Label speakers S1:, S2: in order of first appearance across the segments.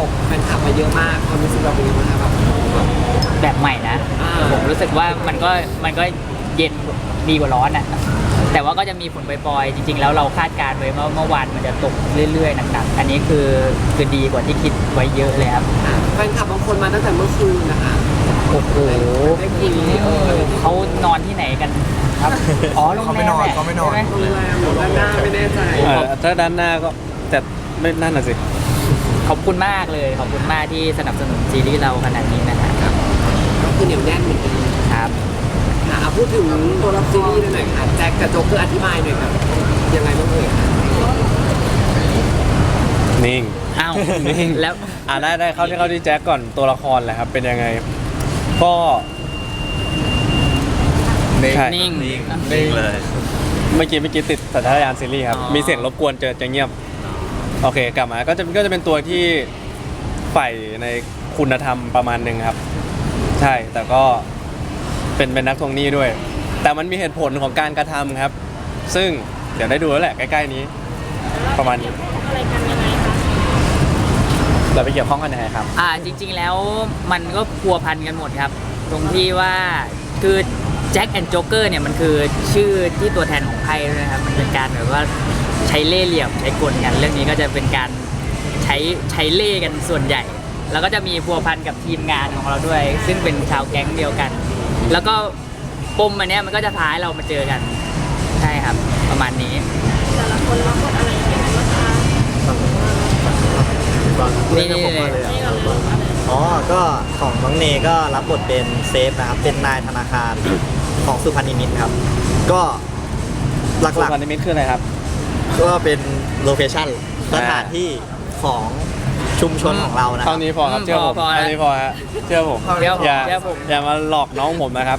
S1: ตกแฟนคลับมาเยอะมากความรู้สึกเราเป็นยังไงบ้างครับแบบ
S2: แบบใหม่นะ
S1: อ่า
S2: ผมรู้สึกว่ามันก็มันก็เย็นดีกว่าร้อนอะ แต่ว่าก็จะมีฝนปล่อยๆ จริง ๆ แล้วเราคาดการณ์ไว้ว่าเมื่อวานมันจะตกเรื่อยๆหนักๆ อันนี้คือคือดีกว่าที่คิดไว้เยอะเลยครับ
S1: อะแฟนคลับบางคนมาตั้งแต่เมื่อคืนนะคะ
S2: โอ้โห
S1: ได้คุยเออ
S2: เขานอนที่ไหนกันครับอ๋อโรง
S3: เขา
S2: แร
S3: ไม่
S2: ม
S3: นอน
S2: แหละ
S3: เขาไม่นอน
S2: ใช่ห
S1: โรงแรมหรือด้านหน้าไม่แน่ใจ
S4: เออถ้าด้านหน้าก็แต่ไม่นั่นน่ะสิ
S2: ขอบคุณมากเลยขอบคุณมากที่สนับสนุนซีรีส์เราขนาดนี้นะครับ
S1: ก็คือเหนียวแน่นเหมือนกัน
S2: ครับ
S1: ค่ะเอาพูดถึงตัวละครซีรีส์หน่อยค่ะแจ็คกับโจ๊กเกอร์อธิบายหน่อยครับยังไงบ้างเอ่ยคะ
S4: นิ่ง
S2: อ้าว
S4: นิ่ง
S2: แล้ว
S4: อ่าได้ได้เข้าที่เข้าที่แจ็คก่อนตัวละครแหละครับ เป็นยังไง ก็
S3: นิ่ง
S4: ใช่
S2: นิ่ง
S3: นิ่งเลย
S4: เมื่อกี้เมื่อกี้ติดสัญชาตญาณซีรีส์ครับ
S2: อ๋อ
S4: มีเสียงรบกวนจะจะเงียบ โอเคกลับมาก็จะก็จะเป็นตัวที่ใฝ่ในคุณธรรมประมาณหนึ่งครับ ใช่แต่ก็เป็นเป็นนักทวงหนี้ด้วย แต่มันมีเหตุผลของการกระทำครับ ซึ่งเดี๋ยวได้ดูแล้วแหละใกล้ๆนี้ ประมาณนี้เราไปเกี่ยวข้องกันยังไงครับ
S2: อ่าจริงๆแล้วมันก็พัวพันกันหมดครับ ตรงที่ว่าคือแจ็คแอนด์โจ๊กเกอร์เนี่ยมันคือชื่อที่ตัวแทนของไพ่ด้วยนะครับ มันเป็นการแบบว่า ใช้เล่ห์เหลี่ยมใช้กลกันเรื่องนี้ก็จะเป็นการใช้ใช้เล่ห์กันส่วนใหญ่ แล้วก็จะมีพัวพันกับทีมงานของเราด้วย ซึ่งเป็นชาวแก๊งเดียวกัน แล้วก็ปมอันเนี้ยมันก็จะพาให้เรามาเจอกันใช่ครับ ประมาณนี้นี่นี่เลย
S5: อ๋อ ก็ของน้องเนก็รับบทเป็นเซฟนะครับ เป็นนายธนาคารของสุพรรณนิมิตรครับ ก็ห
S4: สุ
S5: ลัก
S4: พรรณนิมิตคืออะไรครับ
S5: ๆ ก็เป็นโลเคชั่นสถานที่ของชุมชนของเรานะค
S4: เท่า
S5: รับ
S4: นี้พอครับ
S2: อืม
S4: เชื่อผม
S2: พอพอแล้ว
S4: เท่านี้พอฮะเชื่อผม
S2: เดี๋ยว
S4: อย่า
S2: เดี๋ยวผม
S4: อย่ามาหลอกน้องผมนะครับ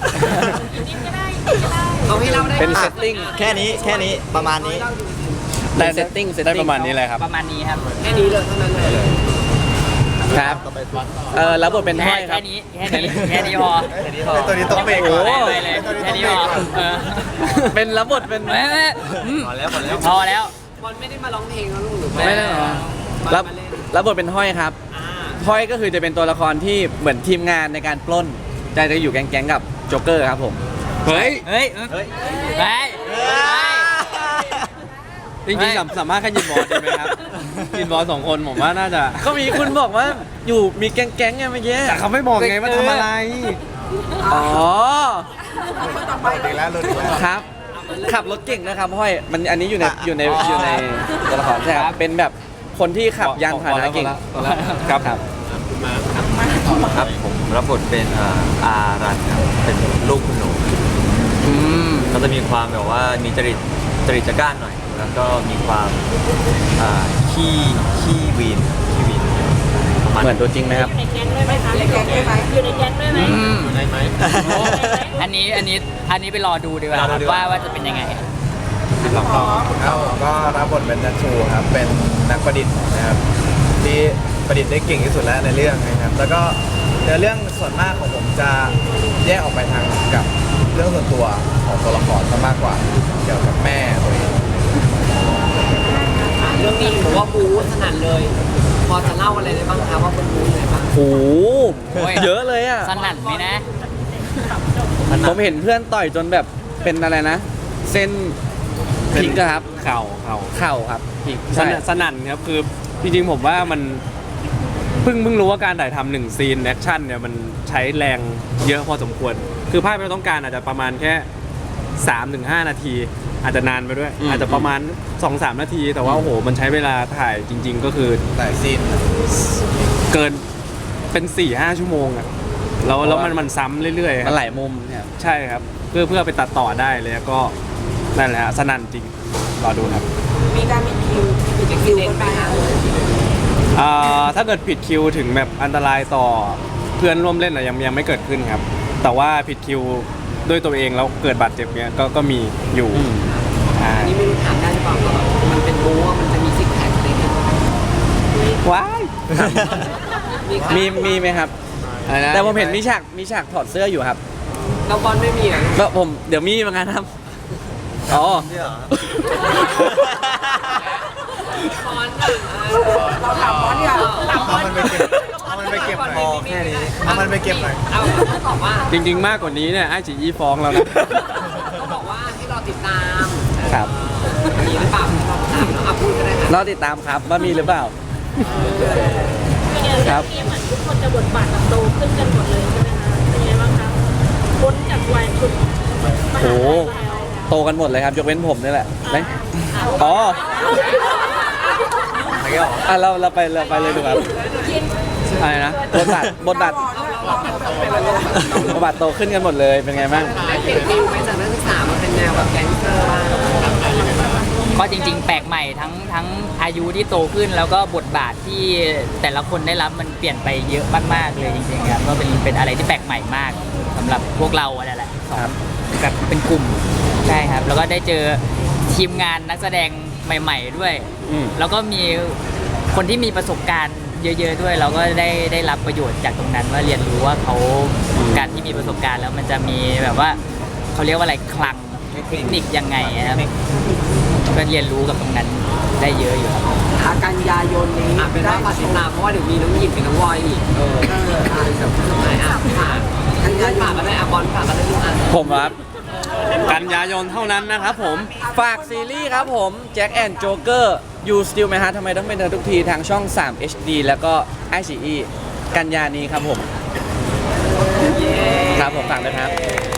S1: เอาให้เราได้
S4: เป็น
S1: ค่ะ
S4: เซตติ้ง
S5: แค่นี้แค่นี้ประมาณนี้
S4: ได้เซตติ้งได้ประมาณนี้เลยครับ
S2: ประมาณนี้ครับ
S1: แค่นี้เลยเท่านั้นเลย
S4: ครับเออแล้วบทเป็นห้
S2: แค่
S4: อยครั
S2: แค่
S4: บ
S2: นี้แค่นี้แค่นี้พอ
S3: ตัวนี้ต้องเบรก
S2: โอ้
S3: ก่อน
S2: ไปเลยแค่นี้พอเออ
S4: เป็นรับบทเป็น
S2: ไม่ไม่อืม
S5: พอแล้วพอแล้ว
S2: พอแล้ว
S1: บอลไม่ได้มาร้องเพลงแล้วลูกหรือ
S4: ไม่ได้หรอ
S1: บอล
S4: รับ
S1: มาเล่น
S4: รับบทเป็นห้อยครับ
S1: อ่า
S4: ห้อยก็คือจะเป็นตัวละครที่เหมือนทีมงานในการปล้นจะจะอยู่แก๊งๆกับโจ๊กเกอร์ครับผมเฮ้ย
S2: เฮ้ยเฮ้ยเฮ้ย
S4: จริงๆสามสามารถแค่ยินบอลได้ไหมครับ ยินบอลสองคนผมว่าน่าจะก็มีคุณบอกว่าอยู่มีแก๊งๆไงเมื่อกี้แต่เขาไม่บอกไงว่าทำอะไร อ๋อ
S3: อีกแล้วหลุดอีกแล้ว
S4: ครับ ขับรถเก่งนะครับห้อยมันอันนี้อยู่ในอยู่ในอยู่ในตัวละครใช่ครับเป็นแบบคนที่ขับยานพาหนะเก่งครับครับ
S6: ครับผมรับบทเป็นอ่าอารันครับเป็นลูกคุณหนู
S4: อืม
S6: ก็จะมีความแบบว่ามีจริตจริตจักร้านหน่อย แล้วก็มีความอ่า ขี้ขี้วีนขี้วีนประมาณ
S4: เหมือนตัวจริงไหมครับ
S2: อืม
S6: ได้ไหม
S2: อันนี้อันนี้อันนี้ไปรอดูดีกว่า
S6: รอดูดีกว่า
S2: ว่าว่าจะเป็นยังไง
S3: ครับผมก็รับบทเป็นนัทชูครับ เป็นนักประดิษฐ์นะครับ ที่ประดิษฐ์ได้เก่งที่สุดแล้วในเรื่องนะครับ แล้วก็เนื้อเรื่องส่วนมากของผมจะแยกออกไปทางกับเรื่องส่วนตัวของตัวละครซะมากกว่า เกี่ยวกับแม่ตัวเอง
S1: เรื่องนี้เห็นบอกว่าบู๊สนั่นเลย พอจะเล่าอะไรได้บ้างคะว่าเป็นบู๊อะไรบ้าง
S4: โอ้โห
S2: โอ้ย
S4: เยอะเลยอะ
S2: สนั่นไหมนะ
S4: ผมเห็นเพื่อนต่อยจนแบบเป็นอะไรนะ เส้นพลิกอะครับเข่าเข่าเข่าครับพลิก
S7: สนั่นสนั่นครับคือจริงๆผมว่ามันเพิ่งเพิ่งรู้ว่าการถ่ายทำหนึ่งซีนแอคชั่นเนี่ยมันใช้แรงเยอะพอสมควร คือภาพที่เราต้องการอาจจะประมาณแค่3าถึงหนาที อาจจะนานไปด้วย
S4: อืม
S7: อาจจะประมาณ 2-3 นาที แต่ว่าโอ้โห มันใช้เวลาถ่ายจริง ๆ ก็คือ
S3: แต่ซีน
S7: เกินเป็น4ี่ห้าชั่วโมงอะแล้วแล้วมันมันซ้ำเรื่อยๆค
S4: มั
S7: รั
S4: น
S7: บ
S4: หลายมุมเนี่ย
S7: ใช่ครับ เพื่อเพื่อไปตัดต่อได้เลยแล้วก็นั่นแหละฮะสนั่นจริงรอดูครับ
S1: มีการมีคิวมีคิวกันไปคะ
S7: อ่าถ้าเกิดผิดคิวถึงแบบอันตรายต่อเพื่อนร่วมเล่นอะยังยังไม่เกิดขึ้นครับ แต่ว่าผิดคิวด้วยตัวเองแล้วเกิดบาดเจ็บเนี้ยก็ก็มีอยู่
S4: อืม
S1: มีค่ะ
S4: มีมีไหมครับ
S7: อะไรนะ
S4: แต่ผมเห็นมีฉากมีฉากถอดเสื้ออยู่ครับ
S1: เราบอลไม่มีเหรอ
S4: ก็ผมเดี๋ยวมีเหมือนกันครับ อ๋อ
S1: บอลเราถามบอลเนี่ยถามบอล
S3: มันเป็นเกมมันไปเก็บหน่อย
S1: เอาเขาตอบว่า
S7: จริง ๆ มากกว่านี้เนี่ยไอจีอีฟ้องแล้วนะ
S1: เขาบอกว่าให้รอติดตาม
S4: ครับ
S1: มีหรือเปล่าที่รอติดตามเอาพูดก็ได้ค่ะ
S4: รอติดตามครับว่ามีหรือเปล่า
S8: เป็นไง
S4: ครับ
S8: เกมเหมือนทุกคนจะบทบาทแบบโตขึ้นกันหมดเลยใช่ไหมคะเป็นไงบ้างคะพ้นจากวัยชุดมหา
S4: โอ้
S8: ลัย
S4: โห
S8: แล้ว
S4: โตกันหมดเลยครับยกเว้นผมนี่แหละไหนอ๋ออะเราเราไปเราไปเลยดีกว่าอะไรนะบทบาทบทบาทบทบาทโตขึ้นกันหมดเลยเป็นไงบ้าง
S1: ได้เปลี่ยนฟิลไปจากนักศึกษามาเป็นแนวแบบแก๊งเตอร์บ้าง
S2: ก็จริง ๆ แปลกใหม่ทั้งทั้งอายุที่โตขึ้นแล้วก็บทบาทที่แต่ละคนได้รับมันเปลี่ยนไปเยอะมากๆเลยจริงๆครับก็เป็นเป็นอะไรที่แปลกใหม่มากสำหรับพวกเราอะไรแหละสอง
S4: ครับ
S2: แบบเป็นกลุ่มใช่ครับ แล้วก็ได้เจอทีมงานนักแสดงใหม่ ๆ ด้วย
S4: อืม
S2: แล้วก็มีคนที่มีประสบการณ์เยอะ ๆ ด้วย เราก็ได้ได้รับประโยชน์จากตรงนั้นว่าเรียนรู้ว่าเขาการที่มีประสบการณ์แล้วมันจะมีแบบว่าเขาเรียกว่าอะไรคลัง เทคนิคยังไงนะครับก็เรียนรู้กับตรงนั้นได้เยอะอยู่ครับ
S1: อากันยายนนี้อะเป็นว่าฝากติดตามเพราะว่าเดี๋ยวมีน้องหยิบกับน้องวอยอีกเอออะเดี๋ยวทำไมอะฝากกันยายนฝากก็ได้อะบอลฝากก็ได้ลูกอะ
S4: ผมครับ
S7: กันยายนเท่านั้นนะครับผม
S4: ฝากซีรีส์ครับผมแจ็คแอนด์โจ๊กเกอร์ยูสติลไหมฮะทำไมต้องเป็นเธอทุกทีทางช่อง 3 HD แล้วก็ i อ e กันยานี้ครับผม ครับผมฝากด้วยครับ